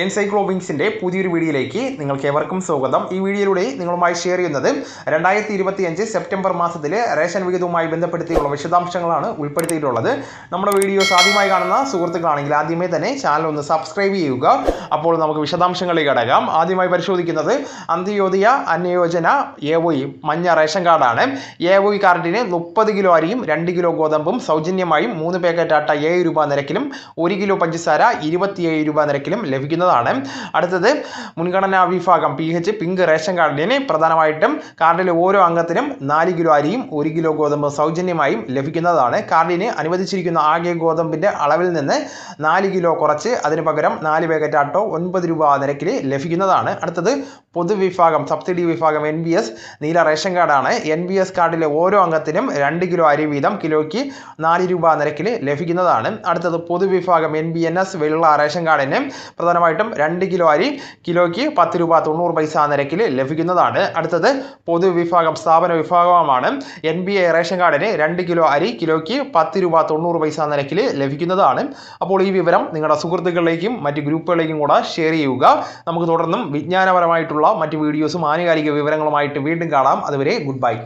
എൻസൈക്ലോവിങ്സിന്റെ പുതിയൊരു വീഡിയോയിലേക്ക് നിങ്ങൾക്ക് ഏവർക്കും സ്വാഗതം. ഈ വീഡിയോയിലൂടെ നിങ്ങളുമായി ഷെയർ ചെയ്യുന്നത് രണ്ടായിരത്തി ഇരുപത്തിയഞ്ച് സെപ്റ്റംബർ മാസത്തിലെ റേഷൻ വിഹിതവുമായി ബന്ധപ്പെടുത്തിയുള്ള വിശദാംശങ്ങളാണ് ഉൾപ്പെടുത്തിയിട്ടുള്ളത്. നമ്മുടെ വീഡിയോസ് ആദ്യമായി കാണുന്ന സുഹൃത്തുക്കളാണെങ്കിൽ ആദ്യമേ തന്നെ ചാനൽ ഒന്ന് സബ്സ്ക്രൈബ് ചെയ്യുക. അപ്പോൾ നമുക്ക് വിശദാംശങ്ങളിലേക്ക് കടക്കാം. ആദ്യമായി പരിശോധിക്കുന്നത് അന്ത്യോദയ അന്യോജന എ മഞ്ഞ റേഷൻ കാർഡാണ്. എ ഒ കാർഡിന് മുപ്പത് കിലോ അരിയും രണ്ട് കിലോ ഗോതമ്പും സൗജന്യമായും മൂന്ന് പാക്കറ്റ് ആട്ട ഏഴ് രൂപ നിരക്കിലും ഒരു കിലോ പഞ്ചസാര ഇരുപത്തിയേഴ് രൂപ നിരക്കിലും ലഭിക്കുന്നതാണ് അടുത്തത് മുൻഗണനാ വിഭാഗം. പി എച്ച് പിങ്ക് റേഷൻ കാർഡിന് പ്രധാനമായിട്ടും കാർഡിലെ ഓരോ അംഗത്തിനും നാല് കിലോ അരിയും ഒരു കിലോ ഗോതമ്പ് സൗജന്യമായും ലഭിക്കുന്നതാണ്. കാർഡിന് അനുവദിച്ചിരിക്കുന്ന ആകെ ഗോതമ്പിന്റെ അളവിൽ നിന്ന് നാല് കിലോ കുറച്ച് അതിന് പകരം നാല് പാക്കറ്റ് ആട്ടോ ഒൻപത് രൂപ നിരക്കിൽ ലഭിക്കുന്നതാണ്. അടുത്തത് പൊതുവിഭാഗം സബ്സിഡി വിഭാഗം എൻ ബി എസ് നീല റേഷൻ കാർഡാണ്. എൻ ബി എസ് കാർഡിലെ ഓരോ അംഗത്തിനും രണ്ട് കിലോ അരി വീതം കിലോയ്ക്ക് നാല് രൂപ നിരക്കിൽ ലഭിക്കുന്നതാണ്. അടുത്തത് പൊതുവിഭാഗം എൻ ബി എൻ എസ് വെള്ള റേഷൻ കാർഡിന് പ്രധാനമായിട്ടും രണ്ട് കിലോ അരി കിലോയ്ക്ക് പത്ത് രൂപ തൊണ്ണൂറ് പൈസ നിരക്കിൽ ലഭിക്കുന്നതാണ്. അടുത്തത് പൊതുവിഭാഗം സ്ഥാപന വിഭാഗമാണ് എൻ ബി എ റേഷൻ കാർഡിന് രണ്ട് കിലോ അരി കിലോയ്ക്ക് പത്ത് രൂപ തൊണ്ണൂറ് പൈസ നിരക്കിൽ ലഭിക്കുന്നതാണ്. അപ്പോൾ ഈ വിവരം നിങ്ങളുടെ സുഹൃത്തുക്കളിലേക്കും മറ്റ് ഗ്രൂപ്പുകളിലേക്കും കൂടെ ഷെയർ ചെയ്യുക. നമുക്ക് തുടർന്നും വിജ്ഞാനപരമായിട്ടുള്ള മറ്റ് വീഡിയോസും ആനുകാലിക വിവരങ്ങളുമായിട്ട് വീണ്ടും കാണാം. അതുവരെ ഗുഡ് ബൈ.